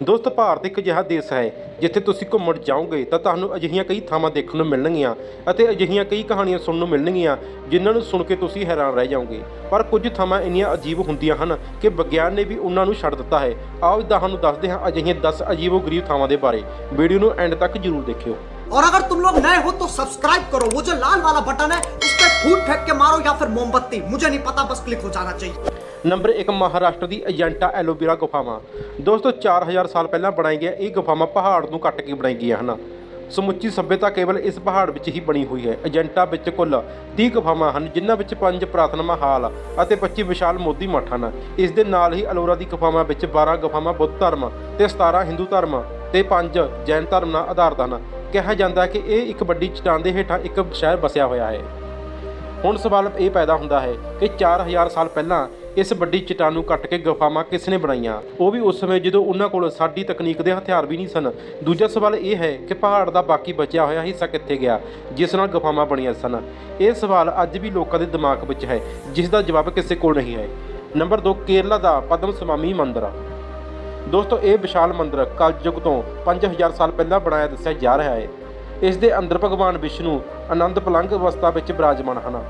ਦੋਸਤ ਭਾਰਤ ਇੱਕ ਅਜਿਹਾ ਦੇਸ਼ ਹੈ ਜਿੱਥੇ ਤੁਸੀਂ ਘੁੰਮਣ ਜਾਓਗੇ ਤਾਂ ਤੁਹਾਨੂੰ ਅਜਿਹੀਆਂ ਕਈ ਥਾਵਾਂ ਦੇਖਣ ਨੂੰ ਮਿਲਣਗੀਆਂ ਅਤੇ ਅਜਿਹੀਆਂ ਕਈ ਕਹਾਣੀਆਂ ਸੁਣਨ ਨੂੰ ਮਿਲਣਗੀਆਂ ਜਿਨ੍ਹਾਂ ਨੂੰ ਸੁਣ ਕੇ ਤੁਸੀਂ ਹੈਰਾਨ ਰਹਿ ਜਾਓਗੇ ਪਰ ਕੁਝ ਥਾਵਾਂ ਇੰਨੀਆਂ ਅਜੀਬ ਹੁੰਦੀਆਂ ਹਨ ਕਿ ਵਿਗਿਆਨ ਨੇ ਵੀ ਉਹਨਾਂ ਨੂੰ ਛੱਡ ਦਿੱਤਾ ਹੈ ਆਓ ਤੁਹਾਨੂੰ ਦੱਸਦੇ ਹਾਂ ਅਜਿਹੀਆਂ 10 ਅਜੀਬੋ-ਗਰੀਬ ਥਾਵਾਂ ਦੇ ਬਾਰੇ ਵੀਡੀਓ ਨੂੰ ਐਂਡ ਤੱਕ ਜ਼ਰੂਰ ਦੇਖਿਓ और अगर तुम लोग नए हो तो सब्सक्राइब करो वो जो लाल वाला बटन है उस पर फूट फेंक के मारो या फिर मोमबत्ती मुझे नहीं पता बस क्लिक हो जाना चाहिए ਨੰਬਰ 1 ਮਹਾਰਾਸ਼ਟਰ ਦੀ ਏਜੰਟਾ ਐਲੋਵੇਰਾ ਗੁਫਾਵਾਂ। ਦੋਸਤੋ 4000 ਸਾਲ ਪਹਿਲਾਂ ਬਣਾਈ ਗਿਆ ਇਹ ਗੁਫਾਵਾਂ ਪਹਾੜ ਨੂੰ ਕੱਟ ਕੇ ਬਣਾਈ ਗਈਆਂ ਹਨ। ਸਮੁੱਚੀ ਸਭਿਅਤਾ ਕੇਵਲ ਇਸ ਪਹਾੜ ਵਿੱਚ ਹੀ ਬਣੀ ਹੋਈ ਹੈ। ਅਜੰਟਾ ਵਿੱਚ ਕੁੱਲ 30 ਗੁਫਾਵਾਂ ਹਨ, ਜਿਨ੍ਹਾਂ ਵਿੱਚ 5 ਪ੍ਰਾਰਥਨਾ ਹਾਲ ਅਤੇ 25 ਵਿਸ਼ਾਲ ਮੋਦੀ ਮੱਠ ਹਨ। ਇਸ ਦੇ ਨਾਲ ਹੀ ਅਲੋਰਾ ਦੀ ਗੁਫਾਵਾਂ ਵਿੱਚ 12 ਗੁਫਾਵਾਂ ਬੁੱਧ ਧਰਮ ਤੇ 17 ਹਿੰਦੂ ਧਰਮ ਤੇ 5 ਜੈਨ ਧਰਮ ਨਾਲ ਆਧਾਰਿਤ ਹਨ। ਕਿਹਾ ਜਾਂਦਾ ਹੈ ਕਿ ਇਹ ਇੱਕ ਵੱਡੀ ਚਟਾਨ ਦੇ ਹੇਠਾਂ ਇੱਕ ਸ਼ਹਿਰ ਵਸਿਆ ਹੋਇਆ ਹੈ। ਹੁਣ ਸਵਾਲ ਇਹ ਪੈਦਾ ਹੁੰਦਾ ਹੈ ਕਿ 4000 ਸਾਲ ਪਹਿਲਾਂ ਇਸ ਵੱਡੀ ਚਟਾਨ ਨੂੰ ਕੱਟ ਕੇ ਗੁਫਾਵਾਂ ਕਿਸ ਨੇ ਬਣਾਈਆਂ? ਉਹ ਵੀ ਉਸ ਸਮੇਂ ਜਦੋਂ ਉਹਨਾਂ ਕੋਲ ਸਾਡੀ ਤਕਨੀਕ ਦੇ ਹਥਿਆਰ ਵੀ ਨਹੀਂ ਸਨ। ਦੂਜਾ ਸਵਾਲ ਇਹ ਹੈ ਕਿ ਪਹਾੜ ਦਾ ਬਾਕੀ ਬਚਿਆ ਹੋਇਆ ਹਿੱਸਾ ਕਿੱਥੇ ਗਿਆ, ਜਿਸ ਨਾਲ ਗੁਫਾਵਾਂ ਬਣੀਆਂ ਸਨ? ਇਹ ਸਵਾਲ ਅੱਜ ਵੀ ਲੋਕਾਂ ਦੇ ਦਿਮਾਗ ਵਿੱਚ ਹੈ, ਜਿਸ ਦਾ ਜਵਾਬ ਕਿਸੇ ਕੋਲ ਨਹੀਂ ਹੈ। ਨੰਬਰ 2 ਕੇਰਲਾ ਦਾ ਪਦਮ ਸਵਾਮੀ ਮੰਦਿਰ। ਦੋਸਤੋ, ਇਹ ਵਿਸ਼ਾਲ ਮੰਦਿਰ ਕਲਯੁਗ ਤੋਂ 5000 ਸਾਲ ਪਹਿਲਾਂ ਬਣਾਇਆ ਦੱਸਿਆ ਜਾ ਰਿਹਾ ਹੈ। ਇਸ ਦੇ ਅੰਦਰ ਭਗਵਾਨ ਵਿਸ਼ਨੂੰ ਆਨੰਦ ਪਲੰਗ ਅਵਸਥਾ ਵਿੱਚ ਬਿਰਾਜਮਾਨ ਹਨ।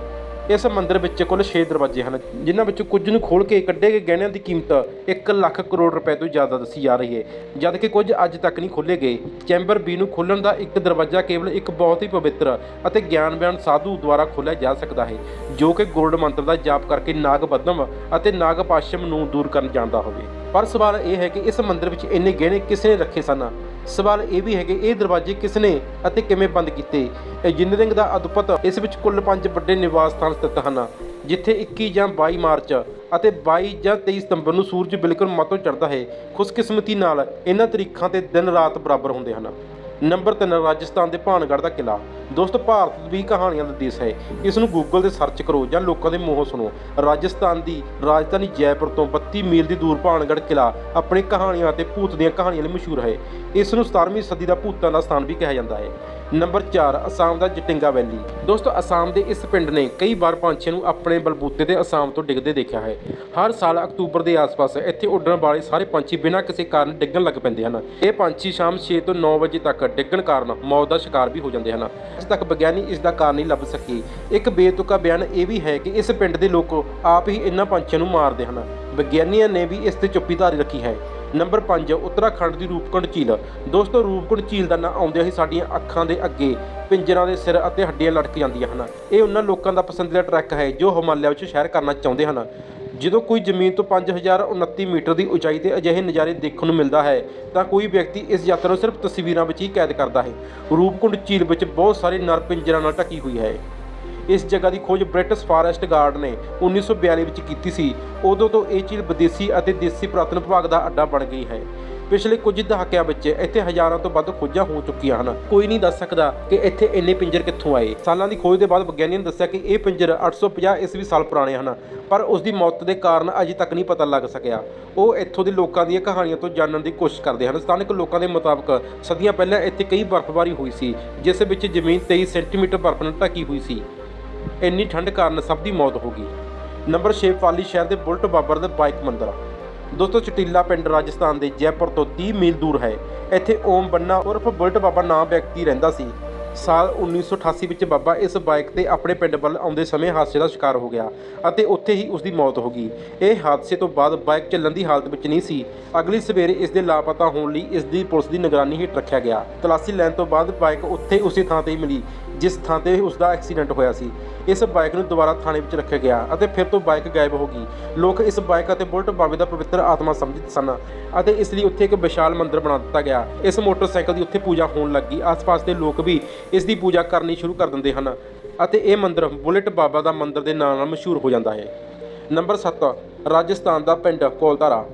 ਇਸ ਮੰਦਿਰ ਵਿੱਚ ਕੁੱਲ 6 ਦਰਵਾਜ਼ੇ ਹਨ, ਜਿਨ੍ਹਾਂ ਵਿੱਚੋਂ ਕੁਝ ਨੂੰ ਖੋਲ ਕੇ ਕੱਢੇ ਗਏ ਗਹਿਣਿਆਂ ਦੀ ਕੀਮਤ 1 ਲੱਖ ਕਰੋੜ ਰੁਪਏ ਤੋਂ ਜ਼ਿਆਦਾ ਦੱਸੀ ਜਾ ਰਹੀ ਹੈ ਜਦਕਿ ਕੁਝ ਅੱਜ ਤੱਕ ਨਹੀਂ ਖੋਲੇ ਗਏ। ਚੈਂਬਰ ਬੀ ਨੂੰ ਖੋਲਣ ਦਾ ਇੱਕ ਦਰਵਾਜ਼ਾ ਕੇਵਲ ਇੱਕ ਬਹੁਤ ਹੀ ਪਵਿੱਤਰ ਅਤੇ ਗਿਆਨਵਾਨ ਸਾਧੂ ਦੁਆਰਾ ਖੋਲ੍ਹਿਆ ਜਾ ਸਕਦਾ ਹੈ, ਜੋ ਕਿ ਗੋਲਡ ਮੰਤਰ ਦਾ ਜਾਪ ਕਰਕੇ ਨਾਗ ਬਦਮ ਅਤੇ ਨਾਗ ਪਾਸ਼ਮ ਨੂੰ ਦੂਰ ਕਰਨ ਜਾਂਦਾ ਹੋਵੇ। ਪਰ ਸਵਾਲ ਇਹ ਹੈ ਕਿ ਇਸ ਮੰਦਿਰ ਵਿੱਚ ਇੰਨੇ ਗਹਿਣੇ ਕਿਸ ਨੇ ਰੱਖੇ ਸਨ? ਸਵਾਲ ਇਹ ਵੀ ਹੈ ਕਿ ਇਹ ਦਰਵਾਜ਼ੇ ਕਿਸ ਨੇ ਅਤੇ ਕਿਵੇਂ ਬੰਦ ਕੀਤੇ? ਇੰਜੀਨੀਅਰਿੰਗ ਦਾ ਅਦਭੁਤ ਇਸ ਵਿੱਚ ਕੁੱਲ 5 ਵੱਡੇ ਨਿਵਾਸ ਸਥਾਨ ਸਥਿਤ ਹਨ, ਜਿੱਥੇ 21 ਜਾਂ 22 ਮਾਰਚ ਅਤੇ 22 ਜਾਂ 23 ਸਤੰਬਰ ਨੂੰ ਸੂਰਜ ਬਿਲਕੁਲ ਮੱਧੋਂ ਚੜ੍ਹਦਾ ਹੈ। ਖੁਸ਼ਕਿਸਮਤੀ ਨਾਲ ਇਹਨਾਂ ਤਰੀਕਾਂ ਤੇ ਦਿਨ ਰਾਤ ਬਰਾਬਰ ਹੁੰਦੇ ਹਨ। ਨੰਬਰ 3 ਰਾਜਸਥਾਨ ਦੇ ਭਾਨਗੜ੍ਹ ਦਾ ਕਿਲਾ ਦੋਸਤੋ, ਭਾਰਤ ਵੀ ਕਹਾਣੀਆਂ ਦਾ ਦੇਸ਼ ਹੈ। ਇਸ ਨੂੰ ਗੂਗਲ ਤੇ ਸਰਚ ਕਰੋ ਜਾਂ ਲੋਕਾਂ ਦੇ ਮੂੰਹੋਂ ਸੁਣੋ। ਰਾਜਸਥਾਨ ਦੀ ਰਾਜਧਾਨੀ ਜੈਪੁਰ ਤੋਂ 32 ਮੀਲ ਦੀ ਦੂਰ ਭਾਨਗੜ੍ਹ ਕਿਲਾ ਆਪਣੀ ਕਹਾਣੀਆਂ ਅਤੇ ਭੂਤ ਦੀਆਂ ਕਹਾਣੀਆਂ ਲਈ ਮਸ਼ਹੂਰ ਹੈ। ਇਸ ਨੂੰ 17ਵੀਂ ਸਦੀ ਦਾ ਭੂਤਾਂ ਦਾ ਸਥਾਨ ਵੀ ਕਿਹਾ ਜਾਂਦਾ ਹੈ। ਨੰਬਰ 4 ਅਸਾਮ ਦਾ ਜਟਿੰਗਾ ਵੈਲੀ। ਦੋਸਤੋ, ਅਸਾਮ ਦੇ ਇਸ ਪਿੰਡ ਨੇ ਕਈ ਵਾਰ ਪੰਛੀਆਂ ਨੂੰ ਆਪਣੇ ਬਲਬੂਤੇ ਤੇ ਅਸਾਮ ਤੋਂ ਡਿੱਗਦੇ ਦੇਖਿਆ ਹੈ। ਹਰ ਸਾਲ ਅਕਤੂਬਰ ਦੇ ਆਸ-ਪਾਸ ਇੱਥੇ ਉੱਡਣ ਵਾਲੇ ਸਾਰੇ ਪੰਛੀ ਬਿਨਾਂ ਕਿਸੇ ਕਾਰਨ ਡਿੱਗਣ ਲੱਗ ਪੈਂਦੇ ਹਨ। ਇਹ ਪੰਛੀ ਸ਼ਾਮ 6 ਤੋਂ 9 ਵਜੇ ਤੱਕ ਡਿੱਗਣ ਕਾਰਨ ਮੌਤ ਦਾ ਸ਼ਿਕਾਰ ਵੀ ਹੋ ਜਾਂਦੇ ਹਨ। ਅੱਜ ਤੱਕ ਵਿਗਿਆਨੀ ਇਸ ਦਾ ਕਾਰਨ ਨਹੀਂ ਲੱਭ ਸਕੇ। ਇੱਕ ਬੇਤੁਕਾ ਬਿਆਨ ਇਹ ਵੀ ਹੈ ਕਿ ਇਸ ਪਿੰਡ ਦੇ ਲੋਕ ਆਪ ਹੀ ਇਹਨਾਂ ਪੰਛੀਆਂ ਨੂੰ ਮਾਰਦੇ ਹਨ। ਵਿਗਿਆਨੀਆਂ ਨੇ ਵੀ ਇਸ ਤੇ ਚੁੱਪੀ ਧਾਰੀ ਰੱਖੀ ਹੈ। ਨੰਬਰ 5 ਉੱਤਰਾਖੰਡ ਦੀ ਰੂਪਕੁੰਡ ਝੀਲ। ਦੋਸਤੋ, ਰੂਪਕੁੰਡ ਝੀਲ ਦਾ ਨਾਂ ਆਉਂਦਿਆਂ ਹੀ ਸਾਡੀਆਂ ਅੱਖਾਂ ਦੇ ਅੱਗੇ ਪਿੰਜਰਾਂ ਦੇ ਸਿਰ ਅਤੇ ਹੱਡੀਆਂ ਲਟਕ ਜਾਂਦੀਆਂ ਹਨ। ਇਹ ਉਹਨਾਂ ਲੋਕਾਂ ਦਾ ਪਸੰਦੀਦਾ ਟਰੈਕ ਹੈ ਜੋ ਹਿਮਾਲਿਆ ਵਿੱਚ ਸੈਰ ਕਰਨਾ ਚਾਹੁੰਦੇ ਹਨ। ਜਦੋਂ ਕੋਈ ਜ਼ਮੀਨ ਤੋਂ 5029 ਮੀਟਰ ਦੀ ਉਚਾਈ ਤੇ ਅਜਿਹੇ ਨਜ਼ਾਰੇ ਦੇਖਣ ਨੂੰ ਮਿਲਦਾ ਹੈ, ਤਾਂ ਕੋਈ ਵਿਅਕਤੀ ਇਸ ਯਾਤਰਾ ਨੂੰ ਸਿਰਫ ਤਸਵੀਰਾਂ ਵਿੱਚ ਹੀ ਕੈਦ ਕਰਦਾ ਹੈ। ਰੂਪਕੁੰਡ ਝੀਲ ਵਿੱਚ ਬਹੁਤ ਸਾਰੇ ਨਰ ਪਿੰਜਰਾਂ ਨਾਲ ਢੱਕੀ ਹੋਈ ਹੈ। ਇਸ ਜਗ੍ਹਾ ਦੀ ਖੋਜ ਬ੍ਰਿਟਿਸ਼ ਫਾਰੈਸਟ ਗਾਰਡ ਨੇ 1942 ਵਿੱਚ ਕੀਤੀ ਸੀ। ਉਦੋਂ ਤੋਂ ਇਹ ਝੀਲ ਵਿਦੇਸੀ ਅਤੇ ਦੇਸੀ ਪੁਰਾਤਨ ਵਿਭਾਗ ਦਾ ਅੱਡਾ ਬਣ ਗਈ ਹੈ। ਪਿਛਲੇ ਕੁਝ ਦਹਾਕਿਆਂ ਵਿੱਚ ਇੱਥੇ ਹਜ਼ਾਰਾਂ ਤੋਂ ਵੱਧ ਖੋਜਾਂ ਹੋ ਚੁੱਕੀਆਂ ਹਨ। ਕੋਈ ਨਹੀਂ ਦੱਸ ਸਕਦਾ ਕਿ ਇੱਥੇ ਇੰਨੇ ਪਿੰਜਰ ਕਿੱਥੋਂ ਆਏ। ਸਾਲਾਂ ਦੀ ਖੋਜ ਦੇ ਬਾਅਦ ਵਿਗਿਆਨੀਆਂ ਨੇ ਦੱਸਿਆ ਕਿ ਇਹ ਪਿੰਜਰ 850 ਈਸਵੀ ਸਾਲ ਪੁਰਾਣੇ ਹਨ, ਪਰ ਉਸ ਦੀ ਮੌਤ ਦੇ ਕਾਰਨ ਅਜੇ ਤੱਕ ਨਹੀਂ ਪਤਾ ਲੱਗ ਸਕਿਆ। ਉਹ ਇੱਥੋਂ ਦੇ ਲੋਕਾਂ ਦੀਆਂ ਕਹਾਣੀਆਂ ਤੋਂ ਜਾਣਨ ਦੀ ਕੋਸ਼ਿਸ਼ ਕਰਦੇ ਹਨ। ਸਥਾਨਕ ਲੋਕਾਂ ਦੇ ਮੁਤਾਬਕ ਸਦੀਆਂ ਪਹਿਲਾਂ ਇੱਥੇ ਕਈ ਬਰਫ਼ਬਾਰੀ ਹੋਈ ਸੀ, ਜਿਸ ਵਿੱਚ ਜ਼ਮੀਨ 23 ਸੈਂਟੀਮੀਟਰ ਬਰਫ਼ ਨਾਲ ਢਕੀ ਹੋਈ ਸੀ। ਇੰਨੀ ਠੰਡ ਕਾਰਨ ਸਭ ਦੀ ਮੌਤ ਹੋ ਗਈ। ਨੰਬਰ 6 ਪਾਲੀ ਸ਼ਹਿਰ ਦੇ ਬੁਲਟ ਬਾਬਰ ਦਾ ਬਾਈਕ ਮੰਦਰ। ਦੋਸਤੋ, ਚਟੀਲਾ ਪਿੰਡ ਰਾਜਸਥਾਨ ਦੇ ਜੈਪੁਰ ਤੋਂ 30 ਮੀਲ ਦੂਰ ਹੈ। ਇੱਥੇ ਓਮ ਬੰਨਾ ਉਰਫ ਬੁਲਟ ਬਾਬਾ ਨਾਮ ਵਿਅਕਤੀ ਰਹਿੰਦਾ ਸੀ। ਸਾਲ 1988 ਵਿੱਚ ਬਾਬਾ ਇਸ ਬਾਈਕ ਤੇ ਆਪਣੇ ਪਿੰਡ ਵੱਲ ਆਉਂਦੇ ਸਮੇਂ ਹਾਦਸੇ ਦਾ ਸ਼ਿਕਾਰ ਹੋ ਗਿਆ ਅਤੇ ਉੱਥੇ ਹੀ ਉਸ ਦੀ ਮੌਤ ਹੋ ਗਈ। ਇਹ ਹਾਦਸੇ ਤੋਂ ਬਾਅਦ ਬਾਈਕ ਚੱਲਣ ਦੀ ਹਾਲਤ ਵਿੱਚ ਨਹੀਂ ਸੀ। ਅਗਲੀ ਸਵੇਰੇ ਇਸ ਦੇ ਲਾਪਤਾ ਹੋਣ ਲਈ ਇਸ ਦੀ ਪੁਲਿਸ ਦੀ ਨਿਗਰਾਨੀ ਹੇਠ ਰੱਖਿਆ ਗਿਆ। ਤਲਾਸ਼ੀ ਲੈਣ ਤੋਂ ਬਾਅਦ ਬਾਈਕ ਉੱਥੇ ਉਸੇ ਥਾਂ ਤੇ ਹੀ ਮਿਲੀ। ਜਿਸ ਥਾਂ ਤੇ ਉਸ ਦਾ ਐਕਸੀਡੈਂਟ ਹੋਇਆ ਸੀ, ਇਸ ਬਾਈਕ ਨੂੰ ਦੁਬਾਰਾ ਥਾਣੇ ਵਿੱਚ ਰੱਖਿਆ ਗਿਆ ਅਤੇ ਫਿਰ ਤੋਂ ਬਾਈਕ ਗਾਇਬ ਹੋ ਗਈ। ਲੋਕ ਇਸ ਬਾਈਕ ਅਤੇ ਬੁਲਟ ਬਾਬੇ ਦਾ ਪਵਿੱਤਰ ਆਤਮਾ ਸਮਝਦੇ ਸਨ ਅਤੇ ਇਸ ਲਈ ਉੱਥੇ ਇੱਕ ਵਿਸ਼ਾਲ ਮੰਦਿਰ ਬਣਾ ਦਿੱਤਾ ਗਿਆ। ਇਸ ਮੋਟਰਸਾਈਕਲ ਦੀ ਉੱਥੇ ਪੂਜਾ ਹੋਣ ਲੱਗੀ। ਆਸ-ਪਾਸ ਦੇ ਲੋਕ ਵੀ ਇਸ ਦੀ ਪੂਜਾ ਕਰਨੀ ਸ਼ੁਰੂ ਕਰ ਦਿੰਦੇ ਹਨ ਅਤੇ ਇਹ ਮੰਦਿਰ ਬੁਲਟ ਬਾਬਾ ਦਾ ਮੰਦਿਰ ਦੇ ਨਾਂ ਨਾਲ ਮਸ਼ਹੂਰ ਹੋ ਜਾਂਦਾ ਹੈ। ਨੰਬਰ 7 ਰਾਜਸਥਾਨ ਦਾ ਪਿੰਡ ਕੋਲਧਾਰਾ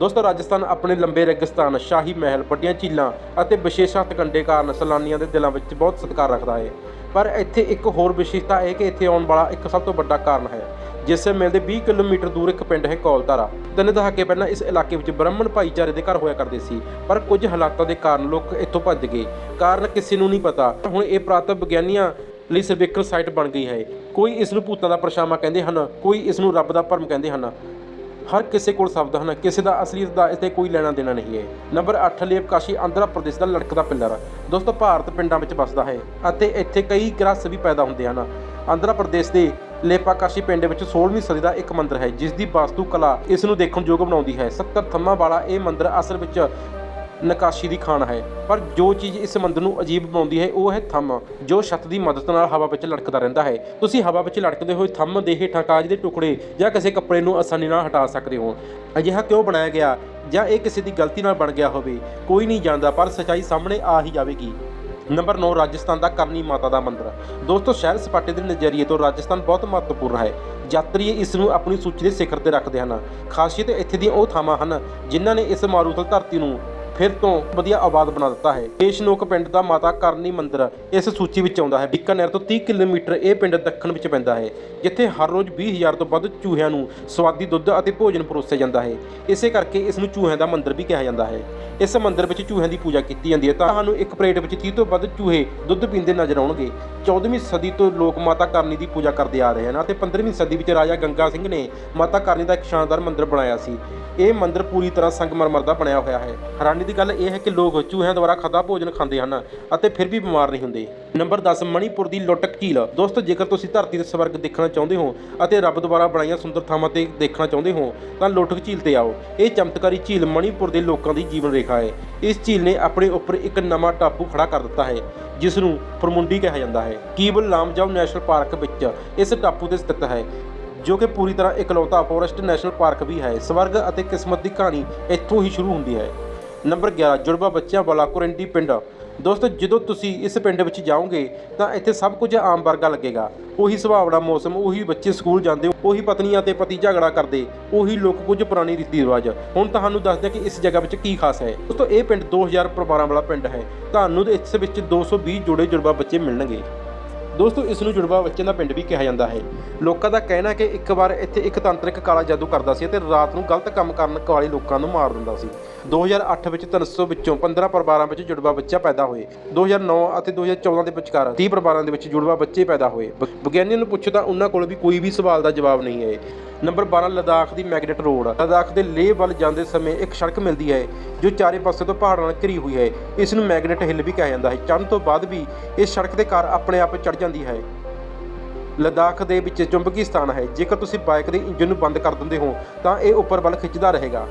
ਦੋਸਤੋ, ਰਾਜਸਥਾਨ ਆਪਣੇ ਲੰਬੇ ਰੇਗਿਸਤਾਨ, ਸ਼ਾਹੀ ਮਹਿਲ, ਵੱਡੀਆਂ ਝੀਲਾਂ ਅਤੇ ਵਿਸ਼ੇਸ਼ ਹੱਥਕੰਡੇ ਕਾਰਨ ਸੈਲਾਨੀਆਂ ਦੇ ਦਿਲਾਂ ਵਿੱਚ ਬਹੁਤ ਸਤਿਕਾਰ ਰੱਖਦਾ ਹੈ। ਪਰ ਇੱਥੇ ਇੱਕ ਹੋਰ ਵਿਸ਼ੇਸ਼ਤਾ ਹੈ ਕਿ ਇੱਥੇ ਆਉਣ ਵਾਲਾ ਇੱਕ ਸਭ ਤੋਂ ਵੱਡਾ ਕਾਰਨ ਹੈ, ਜਿਸ ਸੇ ਮਿਲਦੇ 20 ਕਿਲੋਮੀਟਰ ਦੂਰ ਇੱਕ ਪਿੰਡ ਹੈ ਕੌਲਤਾਰਾ। ਤਿੰਨ ਦਹਾਕੇ ਪਹਿਲਾਂ ਇਸ ਇਲਾਕੇ ਵਿੱਚ ਬ੍ਰਾਹਮਣ ਭਾਈਚਾਰੇ ਦੇ ਘਰ ਹੋਇਆ ਕਰਦੇ ਸੀ, ਪਰ ਕੁਝ ਹਾਲਾਤਾਂ ਦੇ ਕਾਰਨ ਲੋਕ ਇੱਥੋਂ ਭੱਜ ਗਏ। ਕਾਰਨ ਕਿਸੇ ਨੂੰ ਨਹੀਂ ਪਤਾ। ਹੁਣ ਇਹ ਪ੍ਰਾਤਨ ਵਿਗਿਆਨੀਆਂ ਲਈ ਸਰਵੇਖਣ ਸਾਈਟ ਬਣ ਗਈ ਹੈ। ਕੋਈ ਇਸ ਨੂੰ ਭੂਤਾਂ ਦਾ ਪਰਛਾਵਾਂ ਕਹਿੰਦੇ ਹਨ, ਕੋਈ ਇਸ ਨੂੰ ਰੱਬ ਦਾ ਭਰਮ ਕਹਿੰਦੇ ਹਨ। ਹਰ ਕਿਸੇ ਕੋਲ ਸ਼ਬਦ ਹਨ ਕਿਸੇ ਦਾ ਅਸਲੀਅਤ ਦਾ ਇਸ ਤੇ ਕੋਈ ਲੈਣਾ ਦੇਣਾ ਨਹੀਂ ਹੈ। ਨੰਬਰ 8 ਲੇਪਕਾਸ਼ੀ ਆਂਧਰਾ ਪ੍ਰਦੇਸ਼ ਦਾ ਲੜਕਦਾ ਪਿੱਲਰ। ਦੋਸਤੋ, ਭਾਰਤ ਪਿੰਡਾਂ ਵਿੱਚ ਵੱਸਦਾ ਹੈ ਅਤੇ ਇੱਥੇ ਕਈ ਗ੍ਰਸ ਵੀ ਪੈਦਾ ਹੁੰਦੇ ਹਨ। ਆਂਧਰਾ ਪ੍ਰਦੇਸ਼ ਦੇ ਲੇਪਾਕਾਸ਼ੀ ਪਿੰਡ ਵਿੱਚ 16ਵੀਂ ਸਦੀ ਦਾ ਇੱਕ ਮੰਦਿਰ ਹੈ ਜਿਸ ਦੀ ਵਾਸਤੂ ਕਲਾ ਇਸ ਨੂੰ ਦੇਖਣ ਯੋਗ ਬਣਾਉਂਦੀ ਹੈ। 70 ਥੰਮਾਂ ਵਾਲਾ ਇਹ ਮੰਦਿਰ ਅਸਲ ਵਿੱਚ ਨਕਾਸ਼ੀ ਦੀ ਖਾਨ ਹੈ। ਪਰ ਜੋ ਚੀਜ਼ ਇਸ ਮੰਦਰ ਨੂੰ ਅਜੀਬ ਬਣਾਉਂਦੀ ਹੈ, ਉਹ ਹੈ ਥੰਮ, ਜੋ ਛੱਤ ਦੀ ਮਦਦ ਨਾਲ ਹਵਾ ਵਿੱਚ ਲਟਕਦਾ ਰਹਿੰਦਾ ਹੈ। ਤੁਸੀਂ ਹਵਾ ਵਿੱਚ ਲਟਕਦੇ ਹੋਏ ਥੰਮ ਦੇ ਹੇਠਾਂ ਕਾਜ ਦੇ ਟੁਕੜੇ ਜਾਂ ਕਿਸੇ ਕੱਪੜੇ ਨੂੰ ਆਸਾਨੀ ਨਾਲ ਹਟਾ ਸਕਦੇ ਹੋ। ਅਜਿਹਾ ਕਿਉਂ ਬਣਾਇਆ ਗਿਆ? ਜਾਂ ਇਹ ਕਿਸੇ ਦੀ ਗਲਤੀ ਨਾਲ ਬਣ ਗਿਆ ਹੋਵੇ? ਕੋਈ ਨਹੀਂ ਜਾਣਦਾ, ਪਰ ਸੱਚਾਈ ਸਾਹਮਣੇ ਆ ਹੀ ਜਾਵੇਗੀ। ਨੰਬਰ 9 ਰਾਜਸਥਾਨ ਦਾ ਕਰਨੀ ਮਾਤਾ ਦਾ ਮੰਦਿਰ। ਦੋਸਤੋ, ਸ਼ਹਿਰ ਸਪਾਟੇ ਦੇ ਨਜ਼ਰੀਏ ਤੋਂ ਰਾਜਸਥਾਨ ਬਹੁਤ ਮਹੱਤਵਪੂਰਨ ਹੈ। ਯਾਤਰੀ ਇਸ ਨੂੰ ਆਪਣੀ ਸੂਚੀ ਦੇ ਸਿਖਰ ਤੇ ਰੱਖਦੇ ਹਨ। ਖਾਸੀਅਤ ਇੱਥੇ ਦੀਆਂ ਉਹ ਥਾਵਾਂ ਹਨ, ਜਿਨ੍ਹਾਂ ਨੇ ਇਸ ਮਾਰੂਥਲ ਧਰਤੀ ਨੂੰ ਫਿਰ ਤੋਂ ਵਧੀਆ ਆਬਾਦ ਬਣਾ ਦਿੱਤਾ ਹੈ। ਕੇਸ਼ਨੋਕ ਪਿੰਡ ਦਾ ਮਾਤਾ ਕਰਨੀ ਮੰਦਿਰ ਇਸ ਸੂਚੀ ਵਿੱਚ ਆਉਂਦਾ ਹੈ। ਬੀਕਾਨੇਰ ਤੋਂ 30 ਕਿਲੋਮੀਟਰ ਇਹ ਪਿੰਡ ਦੱਖਣ ਵਿੱਚ ਪੈਂਦਾ ਹੈ, ਜਿੱਥੇ ਹਰ ਰੋਜ਼ 20000 ਤੋਂ ਵੱਧ ਚੂਹਿਆਂ ਨੂੰ ਸਵਾਦੀ ਦੁੱਧ ਅਤੇ ਭੋਜਨ ਪਰੋਸਿਆ ਜਾਂਦਾ ਹੈ। ਇਸੇ ਕਰਕੇ ਇਸ ਨੂੰ ਚੂਹਿਆਂ ਦਾ ਮੰਦਿਰ ਵੀ ਕਿਹਾ ਜਾਂਦਾ ਹੈ। ਇਸ ਮੰਦਿਰ ਵਿੱਚ ਚੂਹਿਆਂ ਦੀ ਪੂਜਾ ਕੀਤੀ ਜਾਂਦੀ ਹੈ ਤਾਂ ਸਾਨੂੰ ਇੱਕ ਪਲੇਟ ਵਿੱਚ 30 ਤੋਂ ਵੱਧ ਚੂਹੇ ਦੁੱਧ ਪੀਂਦੇ ਨਜ਼ਰ ਆਉਣਗੇ। 14ਵੀਂ ਸਦੀ ਤੋਂ ਲੋਕ ਮਾਤਾ ਕਰਨੀ ਦੀ ਪੂਜਾ ਕਰਦੇ ਆ ਰਹੇ ਹਨ ਅਤੇ 15ਵੀਂ ਸਦੀ ਵਿੱਚ ਰਾਜਾ ਗੰਗਾ ਸਿੰਘ ਨੇ ਮਾਤਾ ਕਰਨੀ ਦਾ ਇੱਕ ਸ਼ਾਨਦਾਰ ਮੰਦਿਰ ਬਣਾਇਆ ਸੀ। ਇਹ ਮੰਦਿਰ ਪੂਰੀ ਤਰ੍ਹਾਂ ਸੰਗਮਰਮਰ ਦਾ ਬਣਿਆ ਹੋਇਆ ਹੈ। ਹੈਰਾਨੀ ਦੀ ਗੱਲ ਇਹ ਹੈ ਕਿ ਲੋਕ ਚੂਹਿਆਂ ਦੁਆਰਾ ਖਾਦਾ ਭੋਜਨ ਖਾਂਦੇ ਹਨ ਅਤੇ ਫਿਰ ਵੀ ਬਿਮਾਰ ਨਹੀਂ ਹੁੰਦੇ। ਨੰਬਰ 10 ਮਣੀਪੁਰ ਦੀ ਲੋਟਕ ਝੀਲ ਦੋਸਤੋ, ਜੇਕਰ ਤੁਸੀਂ ਧਰਤੀ ਦੇ ਸਵਰਗ ਦੇਖਣਾ ਚਾਹੁੰਦੇ ਹੋ ਅਤੇ ਰੱਬ ਦੁਆਰਾ ਬਣਾਈਆਂ ਸੁੰਦਰ ਥਾਵਾਂ ਤੇ ਦੇਖਣਾ ਚਾਹੁੰਦੇ ਹੋ, ਤਾਂ ਲੋਟਕ ਝੀਲ ਤੇ ਆਓ। ਇਹ ਚਮਤਕਾਰੀ ਝੀਲ ਮਣੀਪੁਰ ਦੇ ਲੋਕਾਂ ਦੀ ਜੀਵਨ ਰੇਖਾ ਹੈ। ਇਸ ਝੀਲ ਨੇ ਆਪਣੇ ਉੱਪਰ ਇੱਕ ਨਵਾਂ ਟਾਪੂ ਖੜਾ ਕਰ ਦਿੱਤਾ ਹੈ, ਜਿਸ ਨੂੰ ਫਰਮੁੰਡੀ ਕਿਹਾ ਜਾਂਦਾ ਹੈ। ਕੀਬਲ ਲਾਮਜਾਓ ਨੈਸ਼ਨਲ ਪਾਰਕ ਵਿੱਚ ਇਸ ਟਾਪੂ ਤੇ ਸਥਿਤ ਹੈ, ਜੋ ਕਿ ਪੂਰੀ ਤਰ੍ਹਾਂ ਇਕਲੌਤਾ ਫੋਰੈਸਟ ਨੈਸ਼ਨਲ ਪਾਰਕ ਵੀ ਹੈ। ਸਵਰਗ ਅਤੇ ਕਿਸਮਤ ਦੀ ਕਹਾਣੀ ਇੱਥੋਂ ਹੀ ਸ਼ੁਰੂ ਹੁੰਦੀ ਹੈ। ਨੰਬਰ 11 ਜੁੜਵਾ ਬੱਚਿਆਂ ਵਾਲਾ ਕੁਰਿੰਡੀ ਪਿੰਡ। ਦੋਸਤੋ, ਜਦੋਂ ਤੁਸੀਂ ਇਸ ਪਿੰਡ ਵਿੱਚ ਜਾਓਗੇ, ਤਾਂ ਇੱਥੇ ਸਭ ਕੁਝ ਆਮ ਵਰਗਾ ਲੱਗੇਗਾ। ਉਹੀ ਸੁਭਾਵਨਾ ਮੌਸਮ, ਉਹੀ ਬੱਚੇ ਸਕੂਲ ਜਾਂਦੇ, ਉਹੀ ਪਤਨੀਆਂ ਤੇ ਪਤੀ ਝਗੜਾ ਕਰਦੇ, ਉਹੀ ਲੋਕ ਕੁਝ ਪੁਰਾਣੀ ਰੀਤੀ ਰਿਵਾਜ। ਹੁਣ ਤੁਹਾਨੂੰ ਦੱਸਦੇ ਕਿ ਇਸ ਜਗ੍ਹਾ ਵਿੱਚ ਕੀ ਖਾਸ ਹੈ। ਦੋਸਤੋ, ਇਹ ਪਿੰਡ 2000 ਪਰਿਵਾਰਾਂ ਵਾਲਾ ਪਿੰਡ ਹੈ। ਤੁਹਾਨੂੰ ਇਸ ਵਿੱਚ 220 ਜੋੜੇ ਜੁੜਵਾ ਬੱਚੇ ਮਿਲਣਗੇ। ਦੋਸਤੋ, ਇਸ ਨੂੰ ਜੁੜਵਾ ਬੱਚਿਆਂ ਦਾ ਪਿੰਡ ਵੀ ਕਿਹਾ ਜਾਂਦਾ ਹੈ। ਲੋਕਾਂ ਦਾ ਕਹਿਣਾ ਹੈ ਕਿ ਇੱਕ ਵਾਰ ਇੱਥੇ ਇੱਕ ਤਾਂਤਰਿਕ ਕਾਲਾ ਜਾਦੂ ਕਰਦਾ ਸੀ ਅਤੇ ਰਾਤ ਨੂੰ ਗਲਤ ਕੰਮ ਕਰਨ ਵਾਲੇ ਲੋਕਾਂ ਨੂੰ ਮਾਰ ਦਿੰਦਾ ਸੀ। 2008 ਵਿੱਚ 300 ਵਿੱਚੋਂ 15 ਪਰਿਵਾਰਾਂ ਵਿੱਚ ਜੁੜਵਾ ਬੱਚਾ ਪੈਦਾ ਹੋਏ। 2009 ਅਤੇ 2014 ਦੇ ਵਿਚਕਾਰ 30 ਪਰਿਵਾਰਾਂ ਦੇ ਵਿੱਚ ਜੁੜਵਾ ਬੱਚੇ ਪੈਦਾ ਹੋਏ। ਵਿ- ਵਿਗਿਆਨੀਆਂ ਨੂੰ ਪੁੱਛੋ ਤਾਂ ਉਹਨਾਂ ਕੋਲ ਵੀ ਕੋਈ ਵੀ ਸਵਾਲ ਦਾ ਜਵਾਬ ਨਹੀਂ ਹੈ। ਨੰਬਰ 12 ਲਦਾਖ ਦੀ ਮੈਗਨੇਟ ਰੋਡ। ਲਦਾਖ ਦੇ ਲੇਹ ਵੱਲ ਜਾਂਦੇ ਸਮੇਂ ਇੱਕ ਸੜਕ ਮਿਲਦੀ ਹੈ, ਜੋ ਚਾਰੇ ਪਾਸੇ ਤੋਂ ਪਹਾੜਾਂ ਨਾਲ ਘਿਰੀ ਹੋਈ ਹੈ। ਇਸ ਨੂੰ ਮੈਗਨੇਟ ਹਿੱਲ ਵੀ ਕਿਹਾ ਜਾਂਦਾ ਹੈ। ਚੜ੍ਹਨ ਤੋਂ ਬਾਅਦ ਵੀ ਇਸ ਸੜਕ ਤੇ ਕਾਰ ਆਪਣੇ ਆਪ ਚੜ ਜਾਂਦੀ ਹੈ। ਲਦਾਖ ਦੇ ਵਿੱਚ ਚੁੰਬਕੀ ਸਥਾਨ ਹੈ। ਜੇਕਰ ਤੁਸੀਂ ਬਾਈਕ ਦੇ ਇੰਜਨ ਨੂੰ ਬੰਦ ਕਰ ਦਿੰਦੇ ਹੋ, ਤਾਂ ਇਹ ਉੱਪਰ ਵੱਲ ਖਿੱਚਦਾ ਰਹੇਗਾ।